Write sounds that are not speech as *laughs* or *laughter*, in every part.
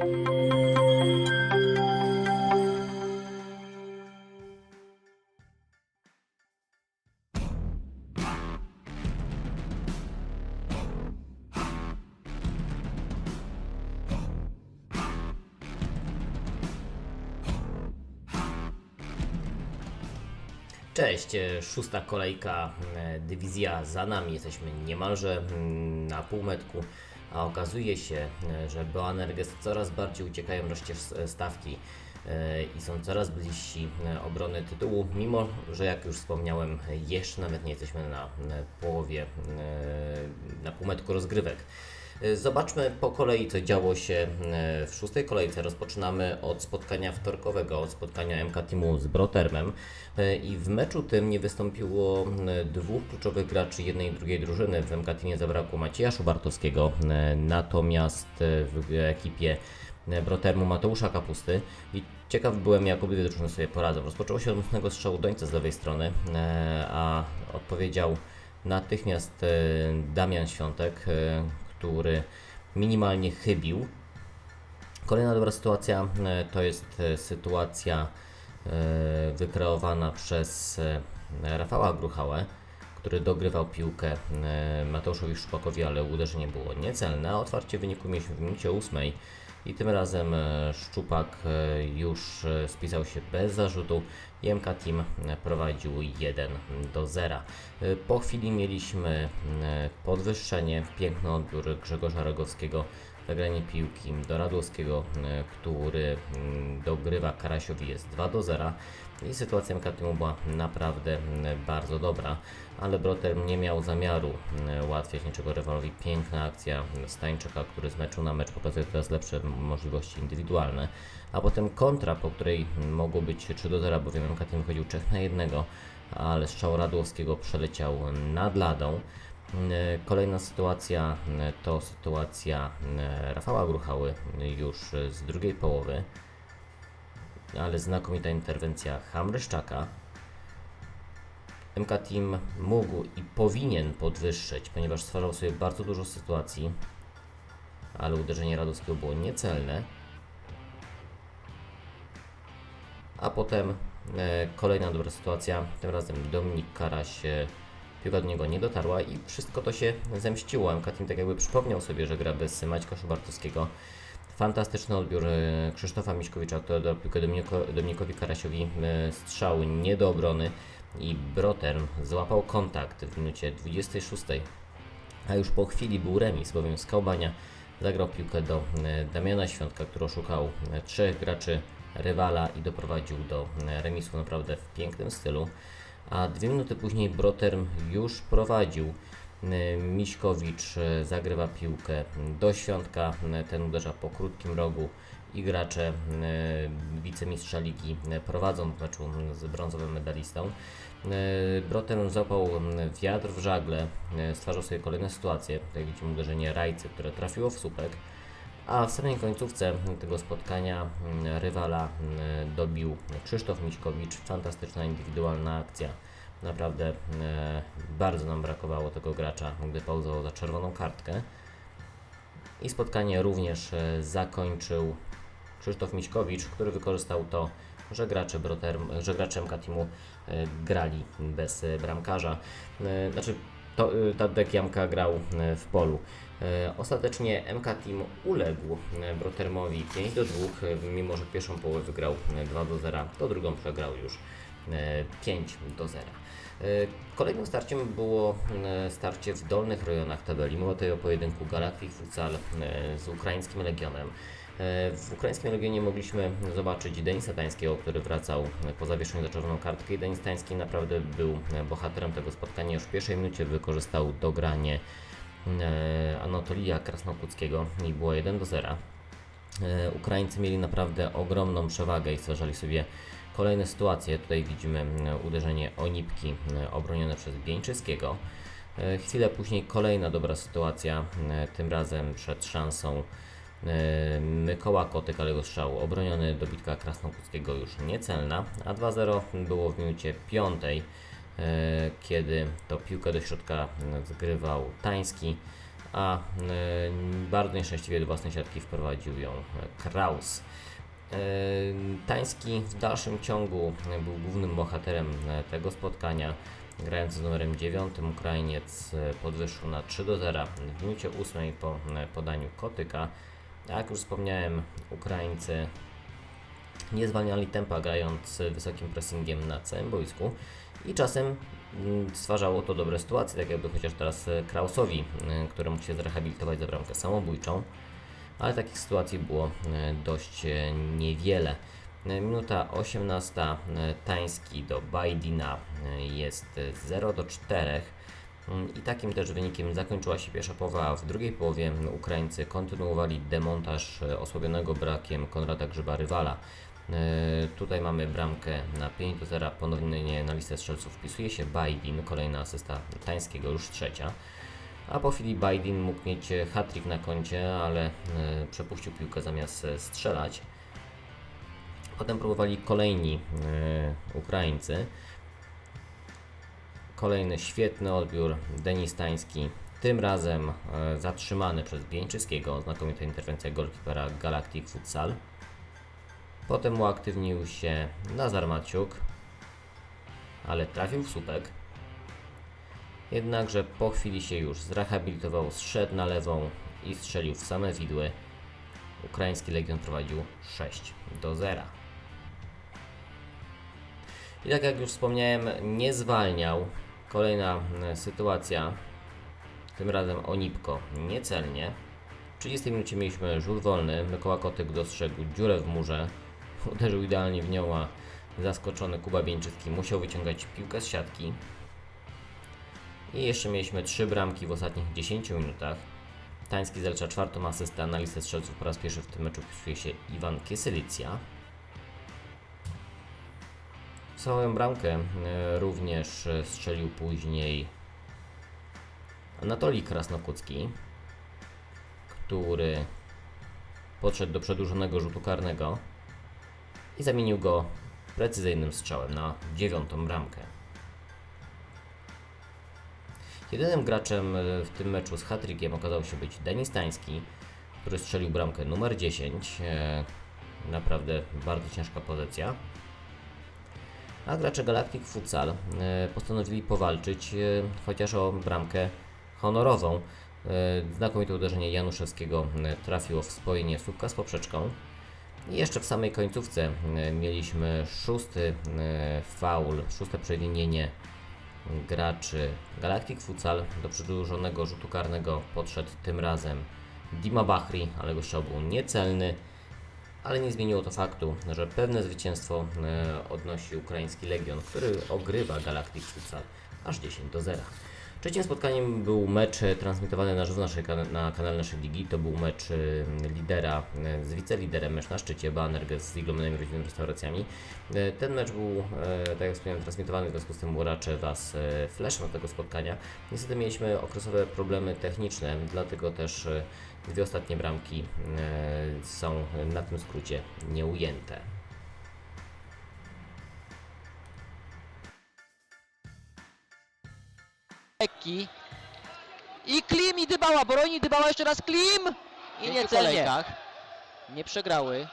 Cześć, e, szósta kolejka, e, dywizja za nami, jesteśmy niemalże mm, na półmetku, a okazuje się, e, że Boanerges coraz bardziej uciekają wreszcie z e, stawki e, i są coraz bliżsi obrony tytułu, mimo że jak już wspomniałem, jeszcze nawet nie jesteśmy na połowie, na półmetku rozgrywek. E, Zobaczmy po kolei, co działo się e, w szóstej kolejce. Rozpoczynamy od spotkania wtorkowego, od spotkania MK Teamu z Brotermem. E, I w meczu tym nie wystąpiło dwóch kluczowych graczy jednej i drugiej drużyny. W MK Teamie zabrakło Macieja Szubartowskiego, natomiast w ekipie Brotermu Mateusza Kapusty. I ciekaw byłem, jak obydwie drużyny sobie poradzą. Rozpoczęło się od mocnego strzału Dońca z lewej strony, a odpowiedział natychmiast Damian Świątek, który minimalnie chybił. Kolejna dobra sytuacja e, to jest e, sytuacja e, wykreowana przez Rafała Gruchałę, który dogrywał piłkę Mateuszowi Szczupakowi, ale uderzenie było niecelne, otwarcie wyniku mieliśmy w minucie ósmej i tym razem e, Szczupak e, już e, spisał się bez zarzutu. MK Team prowadził 1 do 0. E, Po chwili mieliśmy podwyższenie, piękny odbiór Grzegorza Rogowskiego, zagranie piłki do Radłowskiego, e, który mm, dogrywa Karasiowi jest 2 do 0 i sytuacja MK Teamu była naprawdę mm, bardzo dobra, ale Broter nie miał zamiaru mm, ułatwiać niczego rywalowi. Piękna akcja Stańczyka, który z meczu na mecz pokazuje teraz lepsze możliwości indywidualne, a potem kontra, po której mogło być 3 do 0, bowiem Team chodził 3 na 1, ale strzał Radłowskiego przeleciał nad ladą. E, Kolejna sytuacja e, to sytuacja e, Rafała Gruchały już z drugiej połowy, ale znakomita interwencja Hamryszczaka. MK Team mógł i powinien podwyższyć, ponieważ stwarzał sobie bardzo dużo sytuacji, ale uderzenie Radowskiego było niecelne. A potem kolejna dobra sytuacja, tym razem Dominik Karaś, piłka do niego nie dotarła i wszystko to się zemściło. MK tak jakby przypomniał sobie, że gra bez Maćka Szubartowskiego. Fantastyczny odbiór e, Krzysztofa Miśkowicza, który dał piłkę Dominiko, Dominikowi Karasiowi, e, strzał nie do obrony i Broterm złapał kontakt w minucie 26. A już po chwili był remis, bowiem Skałbania zagrał piłkę do e, Damiana Świątka, który oszukał trzech graczy rywala i doprowadził do remisu naprawdę w pięknym stylu. A dwie minuty później Broterm już prowadził. E, Miśkowicz e, zagrywa piłkę do Świątka, e, ten uderza po krótkim rogu i gracze wicemistrza ligi prowadzą w meczu z brązowym medalistą. Brotem złapał wiatr w żagle, stwarzał sobie kolejne sytuacje. Tutaj widzimy uderzenie Rajcy, które trafiło w słupek. A w samej końcówce tego spotkania m, rywala m, dobił Krzysztof Miśkowicz. Fantastyczna indywidualna akcja. Naprawdę e, bardzo nam brakowało tego gracza, gdy pauzował za czerwoną kartkę. I spotkanie również e, zakończył Krzysztof Miśkowicz, który wykorzystał to, że gracze, Broter, że gracze MK e, grali bez e, bramkarza. Znaczy, to e, Tadek Jamka grał e, w polu. E, Ostatecznie MK Team uległ Brotermowi 5 do 2, e, mimo że pierwszą połowę wygrał e, 2 do 0, to drugą przegrał już e, 5 do 0. E, Kolejnym starciem było starcie w dolnych rejonach tabeli. Mowa tutaj o pojedynku Galactic Futsal z ukraińskim Legionem. E, W ukraińskim Legionie mogliśmy zobaczyć Denisa Tańskiego, który wracał po zawieszeniu za czerwoną kartkę i Denis Tański naprawdę był bohaterem tego spotkania. Już w pierwszej minucie wykorzystał dogranie e, Anatolija Krasnokuckiego i było 1 do 0. E, Ukraińcy mieli naprawdę ogromną przewagę i stwarzali sobie kolejne sytuacje. Tutaj widzimy uderzenie Onipki obronione przez Bieńczyskiego. Chwilę później kolejna dobra sytuacja, tym razem przed szansą Mykoła Kotyk, ale jego strzał obroniony, dobitka Krasnokuckiego już niecelna, a 2-0 było w minucie piątej, e, kiedy to piłkę do środka e, zgrywał Tański, a e, bardzo nieszczęśliwie do własnej siatki wprowadził ją e, Kraus. E, Tański w dalszym ciągu e, był głównym bohaterem e, tego spotkania. Grając z numerem 9, Ukrainiec e, podwyższył na 3 do 0 w minucie 8 po e, podaniu Kotyka. Jak już wspomniałem, Ukraińcy nie zwalniali tempa, grając wysokim pressingiem na całym boisku i czasem mm, stwarzało to dobre sytuacje, tak jakby chociaż teraz Krausowi, e, który mógł się zrehabilitować za bramkę samobójczą, ale takich sytuacji było e, dość niewiele. Minuta 18, e, Tański do Bajdina jest e, 0 do 4. Mm, I takim też wynikiem zakończyła się pierwsza połowa, w drugiej połowie Ukraińcy kontynuowali demontaż e, osłabionego brakiem Konrada Grzyba rywala. E, Tutaj mamy bramkę na 5 do 0, ponownie na listę strzelców wpisuje się Bajdin, kolejna asysta Tańskiego, już trzecia. A po chwili Bajdin mógł mieć hat-trick na koncie, ale e, przepuścił piłkę zamiast strzelać. Potem próbowali kolejni Ukraińcy. Kolejny świetny odbiór, Denis Tański, tym razem e, zatrzymany przez Bieńczyskiego, znakomita interwencja golkipera Galactic Futsal. Potem uaktywnił się Nazar Maciuk, ale trafił w słupek. Jednakże po chwili się już zrehabilitował, zszedł na lewą i strzelił w same widły. Ukraiński Legion prowadził 6 do 0. I tak jak już wspomniałem, nie zwalniał. Kolejna e, sytuacja, tym razem Onipko niecelnie. W 30 minucie mieliśmy rzut wolny. Mykoła Kotyk dostrzegł dziurę w murze. *laughs* Uderzył idealnie w nią, a zaskoczony Kuba Bieńczycki musiał wyciągać piłkę z siatki. I jeszcze mieliśmy trzy bramki w ostatnich 10 minutach. Tański zalicza czwartą asystę, na listę strzelców po raz pierwszy w tym meczu wpisuje się Iwan Kiesylicja. Swoją bramkę e, również strzelił później Anatolii Krasnokucki, który podszedł do przedłużonego rzutu karnego i zamienił go precyzyjnym strzałem na dziewiątą bramkę. Jedynym graczem e, w tym meczu z hat-trickiem okazał się być Denis Tański, który strzelił bramkę numer 10. E, Naprawdę bardzo ciężka pozycja. A gracze Galactic Futsal e, postanowili powalczyć, e, chociaż o bramkę honorową. E, Znakomite uderzenie Januszewskiego trafiło w spojenie słupka z poprzeczką. I jeszcze w samej końcówce mieliśmy szósty faul, szóste przewinienie graczy Galactic Futsal. Do przedłużonego rzutu karnego podszedł tym razem Dima Bahri, ale go strzał był niecelny. Ale nie zmieniło to faktu, że pewne zwycięstwo e, odnosi ukraiński Legion, który ogrywa Galactic Futsal aż 10 do 0. Trzecim spotkaniem był mecz transmitowany na żywo naszej, na kanale naszej ligi. To był mecz e, lidera e, z wiceliderem, mecz na szczycie, Banerges z Iglomenem i rodzinnymi restauracjami. E, Ten mecz był, tak jak wspomniałem, transmitowany, w związku z tym uraczę Was flashem do tego spotkania. Niestety mieliśmy okresowe problemy techniczne, dlatego też dwie ostatnie bramki są na tym skrócie nieujęte. I Klim i Dybała, broni Dybała jeszcze raz Klim! I niecelnie. kolejkach. Nie przegrały.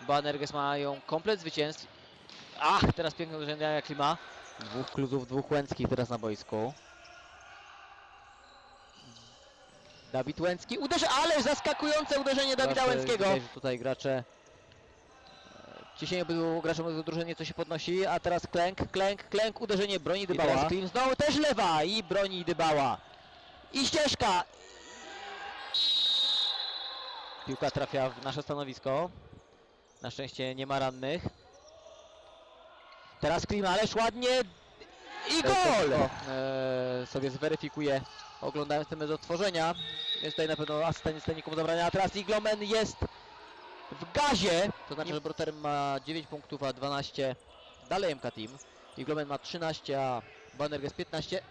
Banerges mają komplet zwycięstw. Ach, teraz piękne Daniela Klima. Dwóch kluzów, dwóch Łęckich teraz na boisku. Dawid Łęcki uderza, Ale zaskakujące uderzenie Dawida Łęckiego. widać, że Tutaj gracze... Ciśnienie obydwu graczy obydwu drużyny co się podnosi, a teraz klęk, klęk, klęk, uderzenie broni I Dybała. teraz Klim znowu też lewa i broni Dybała. I ścieżka. Piłka trafia w nasze stanowisko. Na szczęście nie ma rannych. Teraz Klim, ależ ładnie. I gol! wszystko, e, sobie zweryfikuję oglądając ten mecz od tworzenia. Jest tutaj na pewno asystent nikomu zabrania, a teraz Iglomen jest W gazie. To znaczy, że Broterem ma 9 punktów, a 12 dalej MK Team. Iglomen ma 13, a Banerges 15.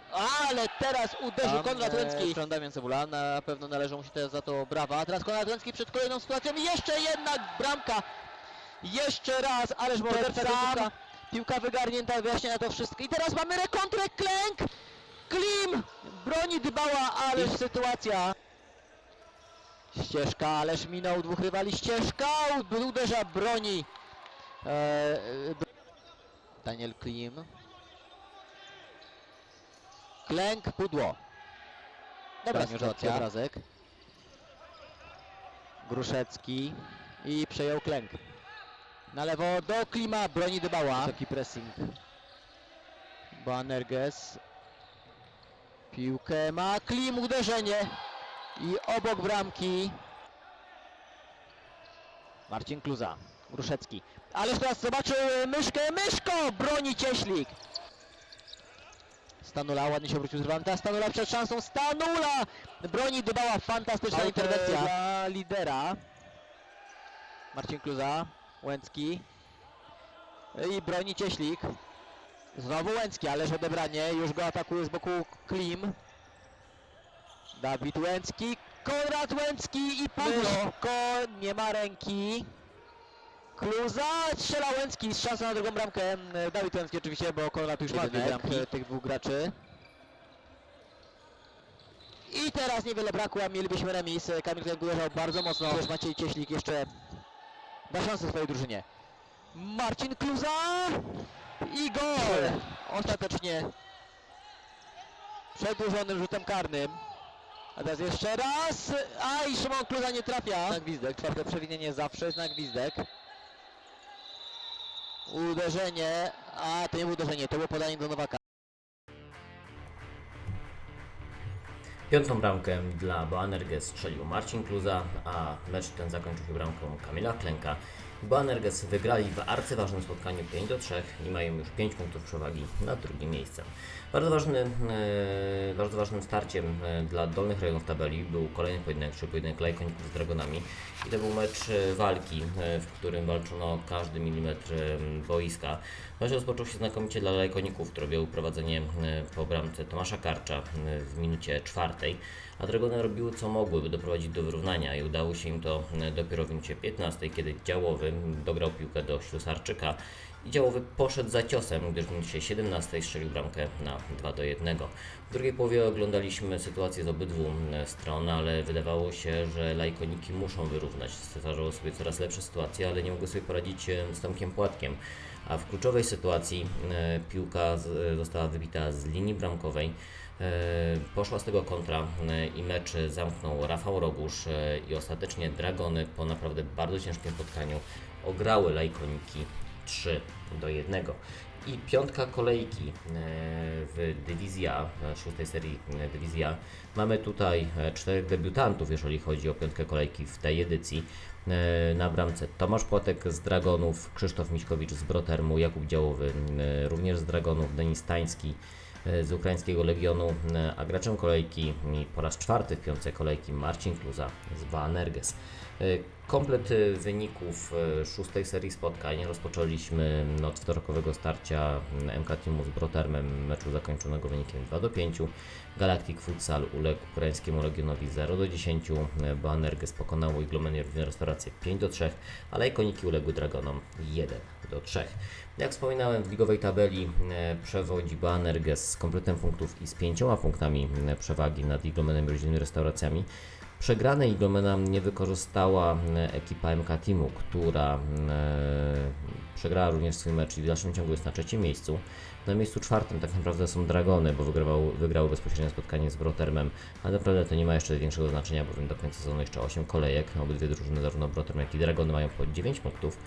Ale teraz uderzył Konrad Łęcki. Damian Cebula, na pewno należą mu się teraz za to brawa. A teraz Konrad Łęcki przed kolejną sytuacją i jeszcze jednak bramka. Jeszcze raz, ależ morderca piłka, piłka wygarnięta, wyjaśnia to wszystko. I teraz mamy rekontrę, klęk, Klim, broni Dybała, ależ sytuacja. Ścieżka, ależ minął dwóch rywali. Ścieżka, uderza, broni. E, e, Daniel Klim. Klęk, pudło. Dobra sytuacja. Obrazek. Gruszecki i przejął klęk. Na lewo do Klima, broni Dybała. Wysoki pressing. Banerges. Piłkę ma Klim, uderzenie. I obok bramki Marcin Kluza, Gruszecki. Ależ teraz zobaczył myszkę, myszko! Broni Cieślik. Stanula ładnie się obrócił z Rwanda. Stanula przed szansą. Stanula! Broni Dybała. Fantastyczna Out, interwencja dla lidera. Marcin Kluza, Łęcki. I broni Cieślik. Znowu Łęcki, ależ odebranie. Już go atakuje z boku Klim. Dawid Łęcki, Konrad Łęcki i Myszko, nie ma ręki. Kluza, strzela Łęcki z szansą na drugą bramkę. Mm, Dawid Łęcki oczywiście, bo Konrad już ma dwie bramki e, tych dwóch graczy. I teraz niewiele brakło, a mielibyśmy remis. Kamil Klęk uderzał bardzo mocno. Też Maciej Cieślik jeszcze da szansę swojej drużynie. Marcin Kluza i gol! Ostatecznie przedłużonym rzutem karnym. A teraz jeszcze raz. A i Szymon Kluza nie trafia. Na gwizdek. Czwarte przewinienie zawsze jest na gwizdek. Uderzenie. A to nie było uderzenie, to było podanie do Nowaka. Piątą bramkę dla Boanerges strzelił Marcin Kluza, a mecz ten zakończył się bramką Kamila Klenka. Boanerges wygrali w arcyważnym spotkaniu 5 do 3 i mają już 5 punktów przewagi nad drugim miejscem. Bardzo, ważny, e, bardzo ważnym starciem e, dla dolnych rejonów tabeli był kolejny pojedynek, czyli pojedynek Lajkoników z Dragonami. I to był mecz e, walki, w którym walczono o każdy milimetr boiska. Mecz rozpoczął się znakomicie dla Lajkoników, które objęły prowadzenie po bramce Tomasza Karcza w minucie czwartej, a Dragony robiły co mogły, by doprowadzić do wyrównania i udało się im to e, dopiero w minucie 15, kiedy Działowy dograł piłkę do Ślusarczyka i Działowy poszedł za ciosem, gdyż w minucie 17 strzelił bramkę na 2 do 1. W drugiej połowie oglądaliśmy sytuację z obydwu e, stron, ale wydawało się, że Lajkoniki muszą wyrównać. Stwarzało sobie coraz lepsze sytuacje, ale nie mogły sobie poradzić e, z Tomkiem Płatkiem a w kluczowej sytuacji piłka została wybita z linii bramkowej. E, poszła z tego kontra e, i mecz zamknął Rafał Rogusz e, i ostatecznie Dragony po naprawdę bardzo ciężkim spotkaniu ograły Lajkoniki 3 do 1. I piątka kolejki w dywizji A, szóstej serii dywizji. Mamy tutaj czterech debiutantów, jeżeli chodzi o piątkę kolejki w tej edycji. Na bramce Tomasz Płotek z Dragonów, Krzysztof Miśkowicz z Brotermu, Jakub Działowy również z Dragonów, Denis Tański z ukraińskiego Legionu, e, a graczem kolejki po raz czwarty w piątce kolejki Marcin Kluza z Banerges. E, Komplet e, wyników e, szóstej serii spotkań rozpoczęliśmy od wtorkowego starcia MK Teamu z Brotermem, meczu zakończonego wynikiem 2 do 5. Galactic Futsal uległ ukraińskiemu Legionowi 0 do 10, e, Banerges pokonało Iglomenię Restaurację 5 do 3, a Lejkoniki uległy Dragonom 1 do 3. Jak wspominałem, w ligowej tabeli e, przewodzi Banerges z kompletem punktów i z pięcioma punktami e, przewagi nad Iglomenem i rodzinnymi restauracjami. Przegranej Iglomena nie wykorzystała e, ekipa MK Teamu, która e, przegrała również swój mecz i w dalszym ciągu jest na trzecim miejscu. Na miejscu czwartym tak naprawdę są Dragony, bo wygrały, wygrały bezpośrednio spotkanie z Brotermem, ale naprawdę to nie ma jeszcze większego znaczenia, bowiem do końca sezonu jeszcze 8 kolejek. Obydwie drużyny, zarówno Broterm jak i Dragony mają po 9 punktów.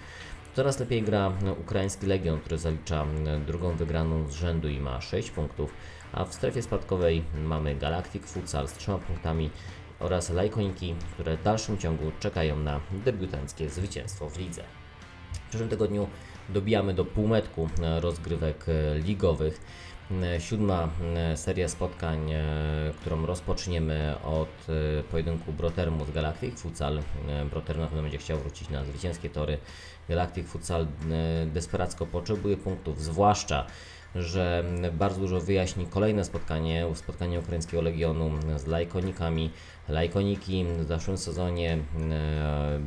Coraz lepiej gra e, ukraiński Legion, który zalicza e, drugą wygraną z rzędu i ma 6 punktów, a w strefie spadkowej mamy Galactic Futsal z 3 punktami oraz Lajkoniki, które w dalszym ciągu czekają na debiutanckie zwycięstwo w lidze. W przyszłym tygodniu dobijamy do półmetku e, rozgrywek e, ligowych. E, Siódma seria spotkań, którą rozpoczniemy od pojedynku Brotermu z Galactic Futsal. Broterm na pewno będzie chciał wrócić na zwycięskie tory. Galactic Futsal desperacko potrzebuje punktów, zwłaszcza że bardzo dużo wyjaśni kolejne spotkanie, spotkanie ukraińskiego Legionu z Lajkonikami. Lajkoniki w zeszłym sezonie e,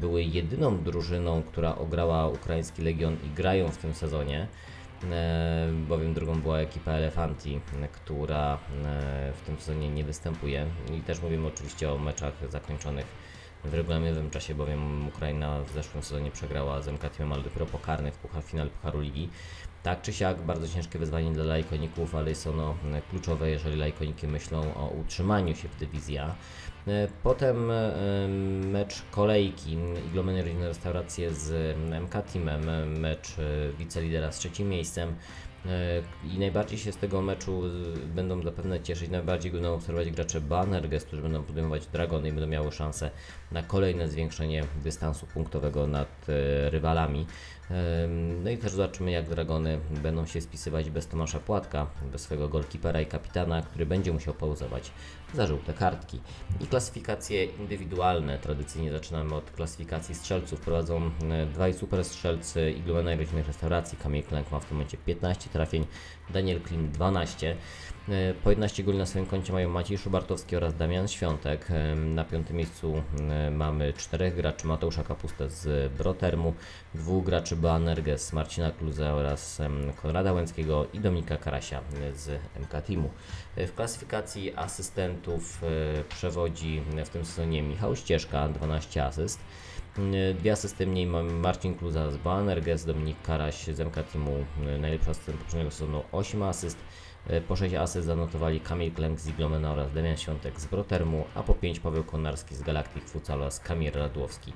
były jedyną drużyną, która ograła ukraiński Legion i grają w tym sezonie, e, bowiem drugą była ekipa Elefanti, która e, w tym sezonie nie występuje. I też mówimy oczywiście o meczach zakończonych w regulaminowym czasie, bowiem Ukraina w zeszłym sezonie przegrała z MK Teamem, ale dopiero pokarny w puchar, finale Pucharu Ligi. Tak czy siak, bardzo ciężkie wyzwanie dla lajkoników, ale jest ono e, kluczowe, jeżeli lajkoniki myślą o utrzymaniu się w dywizji A. E, Potem e, mecz kolejki Iglomeny Rodzinne Restauracje z MK Teamem, mecz wicelidera z trzecim miejscem. E, I najbardziej się z tego meczu e, będą zapewne cieszyć, najbardziej będą obserwować gracze Banerges, którzy będą podejmować Dragony i będą miały szansę na kolejne zwiększenie dystansu punktowego nad e, rywalami. Em, No i też zobaczymy, jak Dragony będą się spisywać bez Tomasza Płatka, bez swojego golkipera i kapitana, który będzie musiał pauzować za żółte kartki. I klasyfikacje indywidualne. Tradycyjnie zaczynamy od klasyfikacji strzelców. Prowadzą e, dwaj super strzelcy i Rodzinnych Restauracji. Kamil Klęk ma w tym momencie 15 trafień, Daniel Klim 12. E, Po 11 goli na swoim koncie mają Maciej Szubartowski oraz Damian Świątek. E, Na piątym miejscu e, mamy czterech graczy Mateusza Kapustę z Brotermu, dwóch graczy Banerges, Marcina Kluza oraz Konrada Łęckiego i Dominika Karasia e, z MK Teamu. W klasyfikacji asystentów przewodzi w tym sezonie Michał Ścieżka, 12 asyst. E, Dwie asysty mniej Marcin Kluza z Banerges, Dominik Karaś z MK Teamu, e, najlepszy asystent poprzedniego sezonu 8 asyst. E, Po 6 asyst zanotowali Kamil Klęk z Iglomena oraz Damian Świątek z Brotermu, a po 5 Paweł Konarski z Galactic Futsal oraz Kamil Radłowski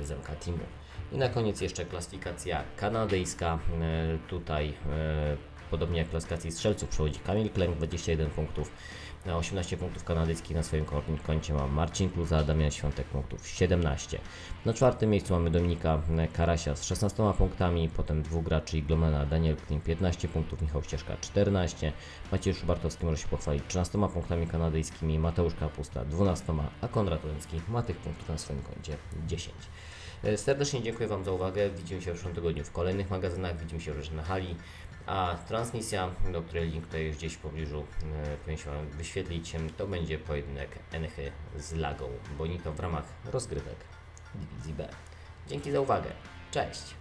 z MK Teamu. I na koniec jeszcze klasyfikacja kanadyjska. Tutaj podobnie jak klasyfikacji strzelców przechodzi Kamil Klęk 21 punktów. Na 18 punktów kanadyjskich na swoim kon- koncie ma Marcin Kluza, Damian Świątek punktów 17. Na czwartym miejscu mamy Dominika Karasia z 16 punktami, potem dwóch graczy Iglomena, Daniel Klim 15 punktów, Michał Ścieżka 14, Maciej Szubartowski może się pochwalić 13 punktami kanadyjskimi, Mateusz Kapusta 12, a Konrad Łęcki ma tych punktów na swoim koncie 10. E, Serdecznie dziękuję Wam za uwagę. Widzimy się w przyszłym tygodniu w kolejnych magazynach. Widzimy się również na hali. A transmisja, do której link tutaj już gdzieś w pobliżu e, Wam wyświetlić, to będzie pojedynek Enchy z Lagą Bonito w ramach rozgrywek Dywizji B. Dzięki za uwagę. Cześć!